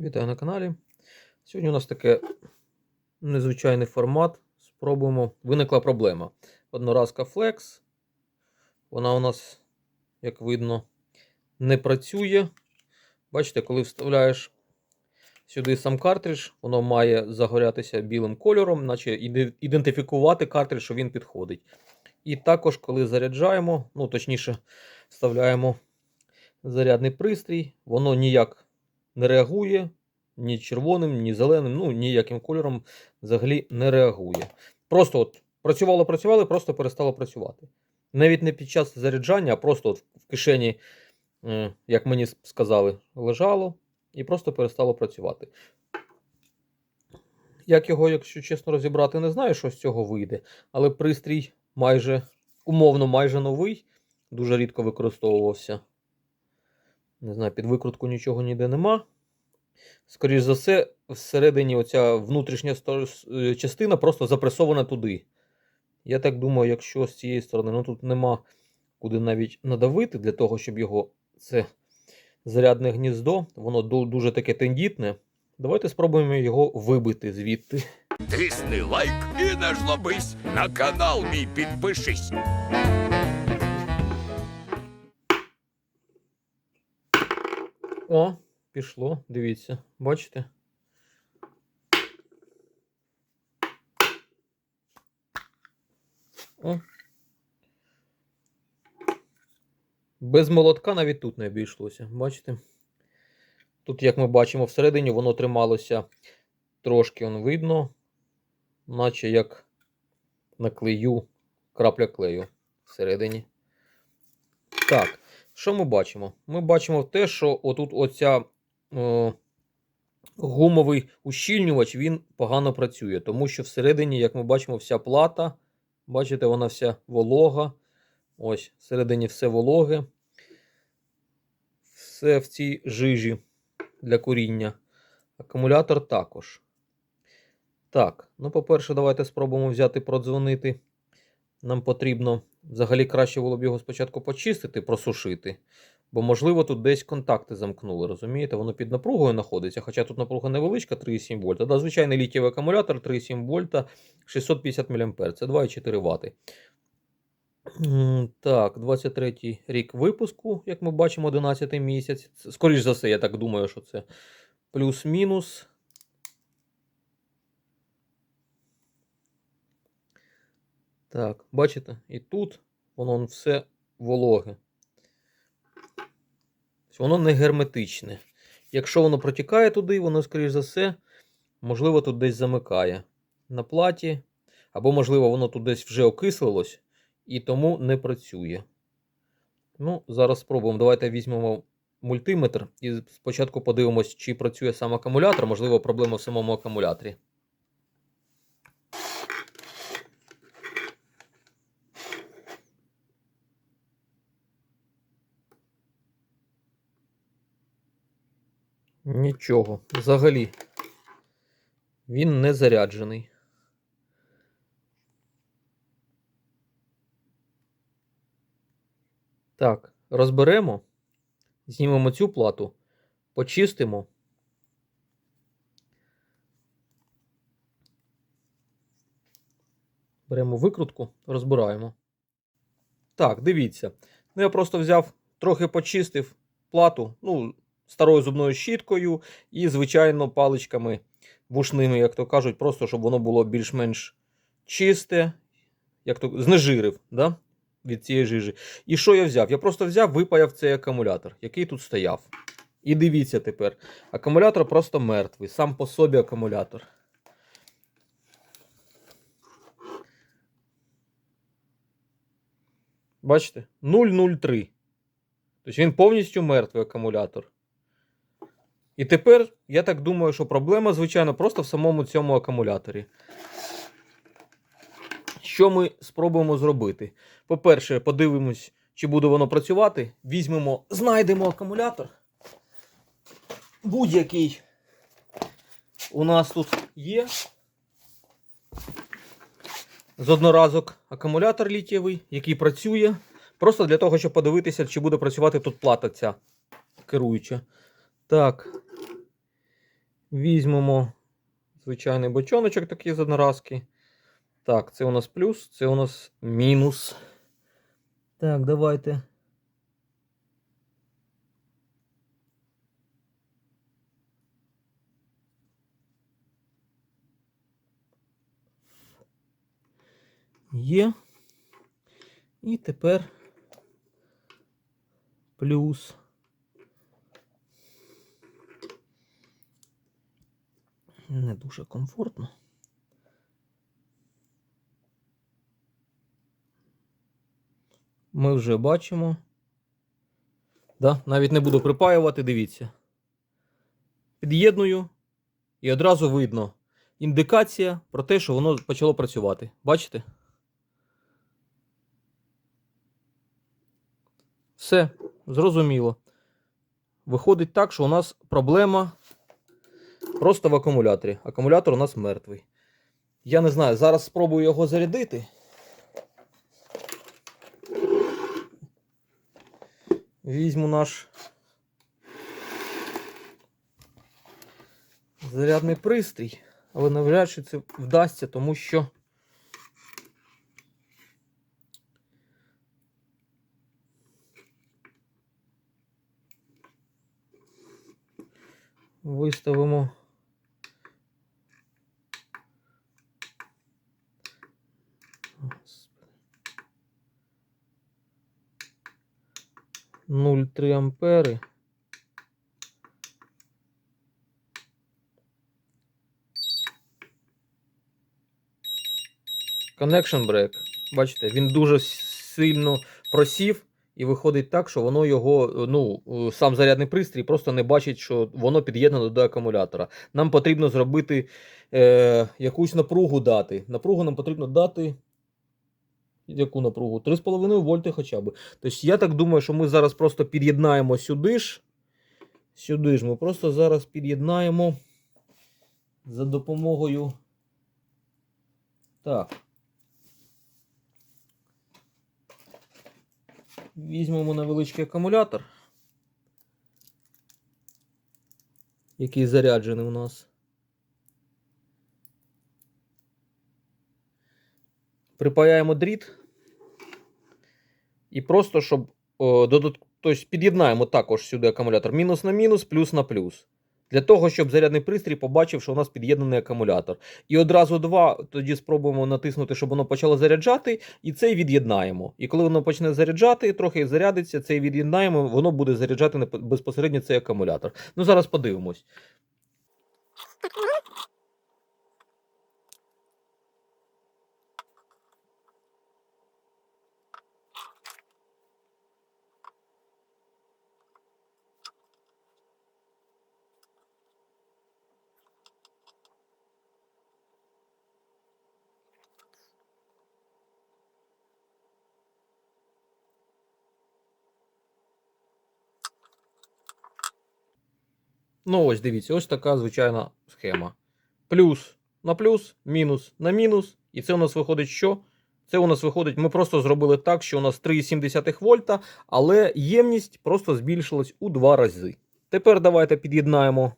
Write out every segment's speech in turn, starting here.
Вітаю на каналі. Сьогодні у нас таке незвичайний формат. Спробуємо. Виникла проблема. Одноразка Flex. Вона у нас, як видно, не працює. Бачите, коли вставляєш сюди сам картридж, воно має загорятися білим кольором, наче ідентифікувати картридж, що він підходить. І також, коли заряджаємо, ну точніше, вставляємо зарядний пристрій, воно ніяк не реагує ні червоним, ні зеленим, ну ніяким кольором взагалі не реагує. Просто от працювало, працювало, просто перестало працювати. Навіть не під час заряджання, а просто от в кишені, е, як мені сказали, лежало і просто перестало працювати. Як його, якщо чесно, розібрати, не знаю, що з цього вийде, але пристрій майже умовно майже новий, дуже рідко використовувався. Не знаю, під викрутку нічого ніде нема. Скоріше за все, всередині оця внутрішня е, частина просто запресована туди. Я так думаю, якщо з цієї сторони, ну тут нема куди навіть надавити для того, щоб його це зарядне гніздо, воно дуже таке тендітне. Давайте спробуємо його вибити звідти. Тисни лайк і не жлобись. На канал мій підпишись. О, пішло, дивіться, бачите? О. Без молотка навіть тут не обійшлося, бачите? Тут, як ми бачимо, всередині воно трималося трошки он видно, наче як на клею, крапля клею всередині. Так, що ми бачимо? Ми бачимо те, що отут оця е, гумовий ущільнювач він погано працює, тому що всередині, як ми бачимо, вся плата, бачите, вона вся волога. Ось, всередині все вологе. Все в цій жижі для куріння. Акумулятор також. Так, ну, по-перше, давайте спробуємо взяти продзвонити. Нам потрібно взагалі краще було б його спочатку почистити, просушити. Бо, можливо, тут десь контакти замкнули, розумієте? Воно під напругою знаходиться, хоча тут напруга невеличка 3,7 вольта. Да, звичайний літієвий акумулятор 3,7 вольта, 650 мА. Це 2,4 Вт. Так, 23-й рік випуску, як ми бачимо, 11 місяць. Це, Скоріш за все, я так думаю, що це плюс-мінус. Так, бачите? І тут воно все вологе. Воно не герметичне. Якщо воно протікає туди, воно, скоріш за все, можливо, тут десь замикає на платі. Або, можливо, воно тут десь вже окислилось і тому не працює. Ну, зараз спробуємо. Давайте візьмемо мультиметр і спочатку подивимось, чи працює сам акумулятор. Можливо, проблема в самому акумуляторі. Нічого. Взагалі. Він не заряджений. Так, розберемо. Знімемо цю плату, почистимо. Беремо викрутку, розбираємо. Так, дивіться. Ну, я просто взяв, трохи почистив плату, ну, старою зубною щіткою і, звичайно, паличками вушними, як то кажуть, просто щоб воно було більш-менш чисте, як то знежирив, да? від цієї жижі. І що я взяв? Я просто взяв, випаяв цей акумулятор, який тут стояв. І дивіться тепер. Акумулятор просто мертвий, сам по собі акумулятор. Бачите? 0,03. Тобто він повністю мертвий акумулятор. І тепер, я так думаю, що проблема, звичайно, просто в самому цьому акумуляторі. Що ми спробуємо зробити? По-перше, подивимось, чи буде воно працювати. Візьмемо, знайдемо акумулятор. Будь-який у нас тут є. З одноразок акумулятор літієвий, який працює. Просто для того, щоб подивитися, чи буде працювати тут плата ця керуюча. Так. Візьмемо звичайний бочоночок такий з одноразки. Так, це у нас плюс, це у нас мінус. Так, давайте. Є. І тепер плюс. Не дуже комфортно. Ми вже бачимо. Да? Навіть не буду припаювати, дивіться. Під'єдную і одразу видно індикація про те, що воно почало працювати. Бачите? Все, зрозуміло. Виходить так, що у нас проблема просто в акумуляторі. Акумулятор у нас мертвий. Я не знаю, зараз спробую його зарядити. Візьму наш зарядний пристрій, але навряд чи це вдасться, тому що виставимо. Нуль три ампери. Connection break. Бачите, він дуже сильно просів, і виходить так, що воно його, ну, е, сам зарядний пристрій просто не бачить, що воно під'єднано до акумулятора. Нам потрібно зробити е, якусь напругу дати. Напругу нам потрібно дати. Яку напругу? 3,5 вольти хоча б. Тобто я так думаю, що ми зараз просто під'єднаємо сюди ж. Сюди ж ми просто зараз під'єднаємо за допомогою. Так. Візьмемо невеличкий акумулятор, який заряджений у нас. Припаяємо дріт. І просто, щоб о, додат... тобто під'єднаємо також сюди акумулятор мінус на мінус, плюс на плюс. Для того, щоб зарядний пристрій побачив, що у нас під'єднаний акумулятор. І одразу два, тоді спробуємо натиснути, щоб воно почало заряджати, і цей від'єднаємо. І коли воно почне заряджати, трохи зарядиться, цей від'єднаємо, воно буде заряджати безпосередньо цей акумулятор. Ну, зараз подивимось. Ну, ось дивіться, ось така звичайна схема. Плюс на плюс, мінус на мінус. І це у нас виходить що? Це у нас виходить, ми просто зробили так, що у нас 3,7 вольта, але ємність просто збільшилась у два рази. Тепер давайте під'єднаємо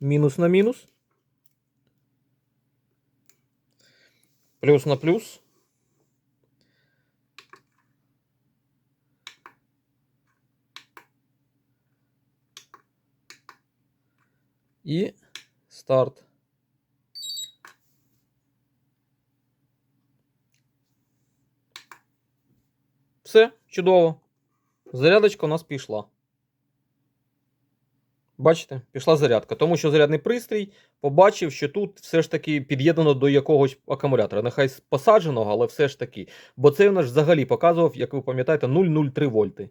мінус на мінус. Плюс на плюс. І старт. Все, чудово. Зарядочка у нас пішла. Бачите, пішла зарядка. Тому що зарядний пристрій побачив, що тут все ж таки під'єднано до якогось акумулятора. Нехай посадженого, але все ж таки. Бо це у нас взагалі показував, як ви пам'ятаєте, 0,03 вольти.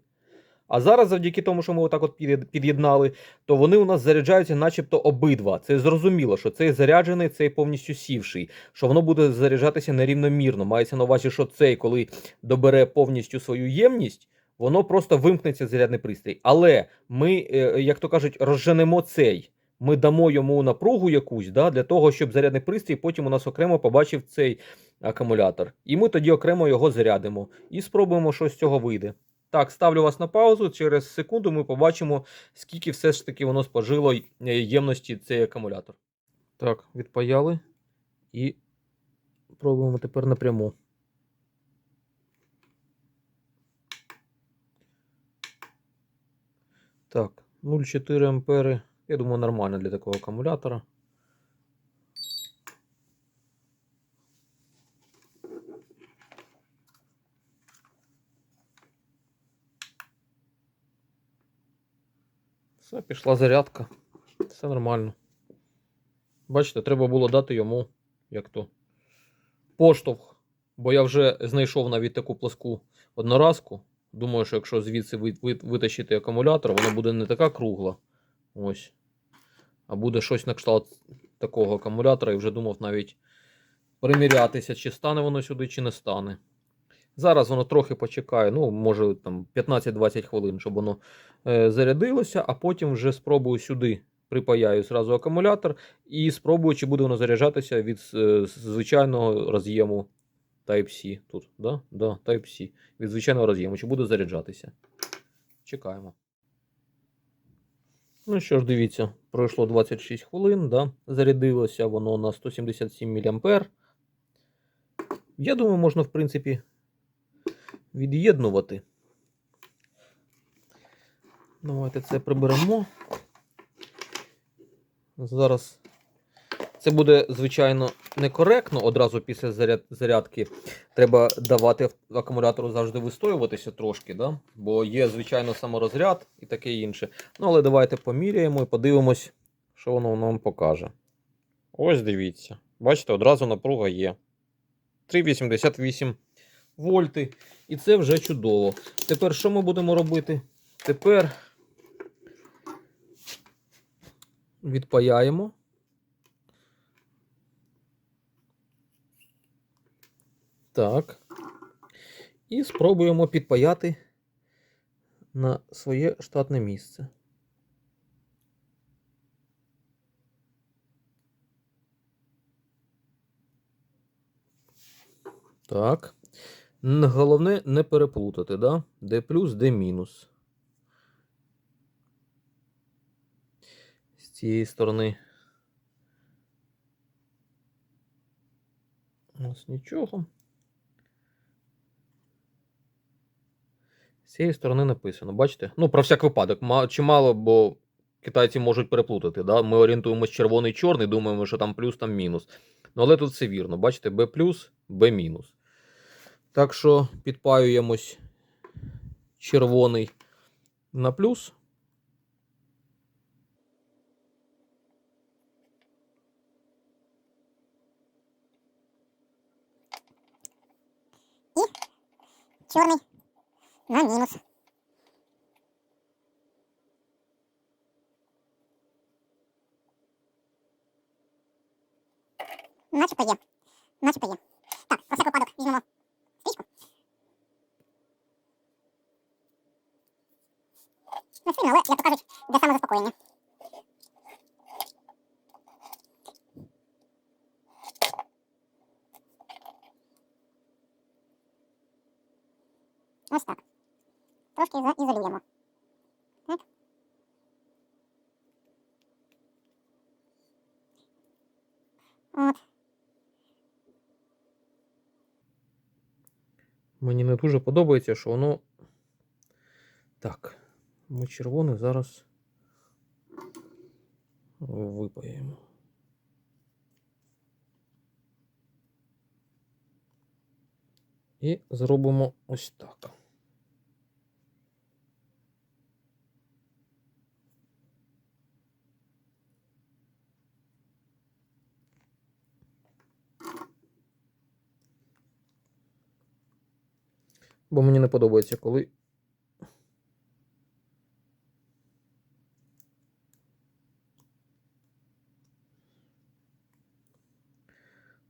А зараз, завдяки тому, що ми отак от під'єднали, то вони у нас заряджаються, начебто, обидва. Це зрозуміло, що цей заряджений, цей повністю сівший, що воно буде заряджатися нерівномірно. Мається на увазі, що цей, коли добере повністю свою ємність, воно просто вимкнеться зарядний пристрій. Але ми, е, як то кажуть, розженемо цей. Ми дамо йому напругу якусь да, для того, щоб зарядний пристрій потім у нас окремо побачив цей акумулятор. І ми тоді окремо його зарядимо і спробуємо, що з цього вийде. Так, ставлю вас на паузу. Через секунду ми побачимо, скільки все ж таки воно спожило е, ємності цей акумулятор. Так, відпаяли. І пробуємо тепер напряму. Так, 0,4 ампери. Я думаю, нормально для такого акумулятора. Все, пішла зарядка. Все нормально. Бачите, треба було дати йому як то поштовх. Бо я вже знайшов навіть таку пласку одноразку. Думаю, що якщо звідси ви- ви- витащити акумулятор, вона буде не така кругла. Ось. А буде щось на кшталт такого акумулятора. І вже думав навіть примірятися, чи стане воно сюди, чи не стане. Зараз воно трохи почекає, ну, може там 15-20 хвилин, щоб воно е, зарядилося, а потім вже спробую сюди припаяю зразу акумулятор і спробую, чи буде воно заряджатися від е, звичайного роз'єму Type-C. Тут, да? Да, Type-C. Від звичайного роз'єму, чи буде заряджатися. Чекаємо. Ну що ж, дивіться, пройшло 26 хвилин, да? зарядилося воно на 177 мА. Я думаю, можна, в принципі, від'єднувати. Давайте це приберемо. Зараз це буде, звичайно, некоректно. Одразу після заряд, зарядки треба давати акумулятору завжди вистоюватися трошки, да? бо є, звичайно, саморозряд і таке інше. Ну, але давайте поміряємо і подивимось, що воно нам покаже. Ось дивіться. Бачите, одразу напруга є. 3,88 вольти. І це вже чудово. Тепер що ми будемо робити? Тепер відпаяємо. Так. І спробуємо підпаяти на своє штатне місце. Так. Головне не переплутати, да? Де плюс, де мінус. З цієї сторони. У нас нічого. З цієї сторони написано, бачите? Ну, про всяк випадок. Чимало, бо китайці можуть переплутати. Да? Ми орієнтуємось червоний-чорний, думаємо, що там плюс, там мінус. Ну, але тут все вірно. Бачите, B плюс, B мінус. Так що підпаюємось червоний на плюс. Черный на минус. Наче є. Наче є. Так, всяк випадок візьмемо Не сильно, але, як то кажуть, для самозаспокоєння. Ось так. Трошки заізолюємо. Так. От. Мені не дуже подобається, що воно. Так. Ми червоне зараз випаємо. І зробимо ось так. Бо мені не подобається, коли.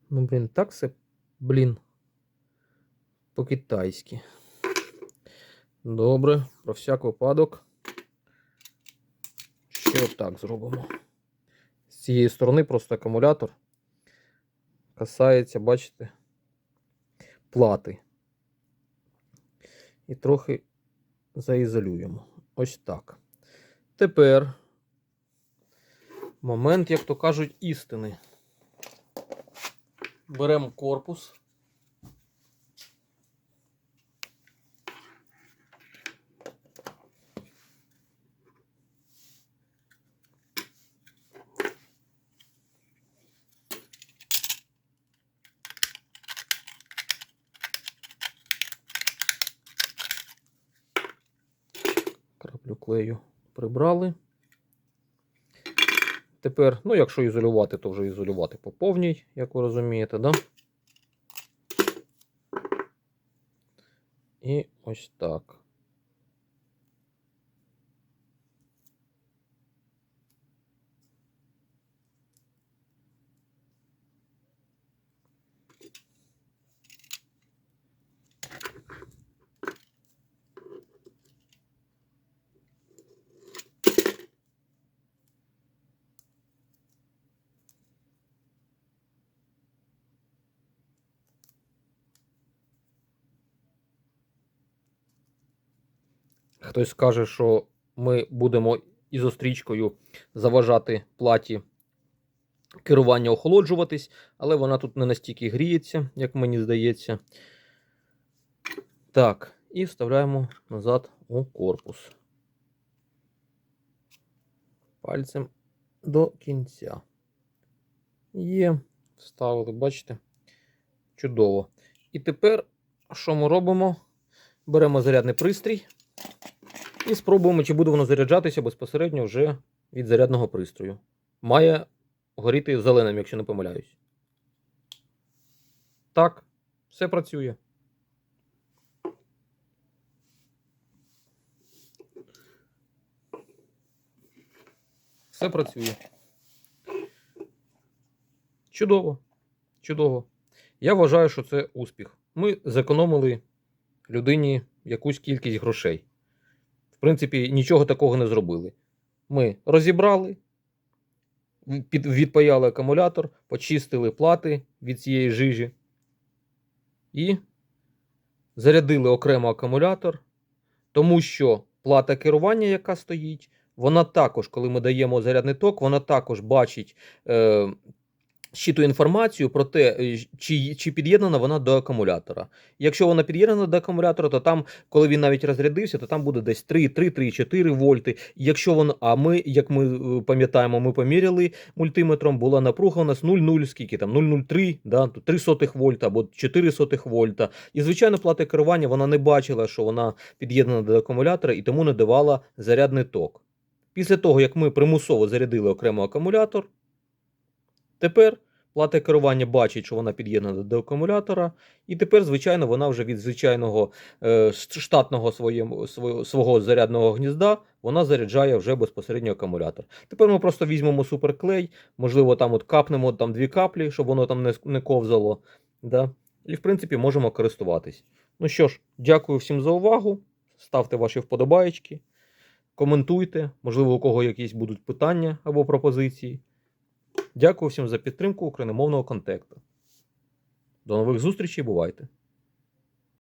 Ну, блін, так все, блін. По-китайськи. Добре, про всяк випадок. Ще так зробимо. З цієї сторони просто акумулятор касається, бачите, плати. І трохи заізолюємо. Ось так. Тепер момент, як то кажуть, істини. Беремо корпус. Краплю клею прибрали. Тепер, ну, якщо ізолювати, то вже ізолювати по повній, як ви розумієте, да? І ось так. Хтось скаже, що ми будемо ізострічкою заважати платі керування охолоджуватись, але вона тут не настільки гріється, як мені здається. Так, і вставляємо назад у корпус. Пальцем до кінця. Є, вставили, бачите? Чудово. І тепер, що ми робимо? Беремо зарядний пристрій. І спробуємо, чи буде воно заряджатися безпосередньо вже від зарядного пристрою. Має горіти зеленим, якщо не помиляюсь. Так, все працює. Все працює. Чудово. Чудово. Я вважаю, що це успіх. Ми зекономили людині якусь кількість грошей в принципі, нічого такого не зробили. Ми розібрали, відпаяли акумулятор, почистили плати від цієї жижі і зарядили окремо акумулятор, тому що плата керування, яка стоїть, вона також, коли ми даємо зарядний ток, вона також бачить. Е, щитує інформацію про те, е, чи, чи під'єднана вона до акумулятора. Якщо вона під'єднана до акумулятора, то там, коли він навіть розрядився, то там буде десь 3, 3, 3, 4 вольти. Якщо воно, а ми, як ми е, пам'ятаємо, ми поміряли мультиметром, була напруга у нас 0,0, скільки там 0,03, да, 3 сотих вольта або 4 сотих вольта. І звичайно, плата керування вона не бачила, що вона під'єднана до акумулятора і тому не давала зарядний ток. Після того, як ми примусово зарядили окремо акумулятор, Тепер плата керування бачить, що вона під'єднана до акумулятора, і тепер, звичайно, вона вже від звичайного е, штатного своєму, свого, зарядного гнізда вона заряджає вже безпосередньо акумулятор. Тепер ми просто візьмемо суперклей, можливо, там от капнемо там дві каплі, щоб воно там не, не ковзало. Да? І, в принципі, можемо користуватись. Ну що ж, дякую всім за увагу. Ставте ваші вподобаєчки, коментуйте, можливо, у кого якісь будуть питання або пропозиції. Дякую всім за підтримку україномовного контенту. До нових зустрічей, бувайте!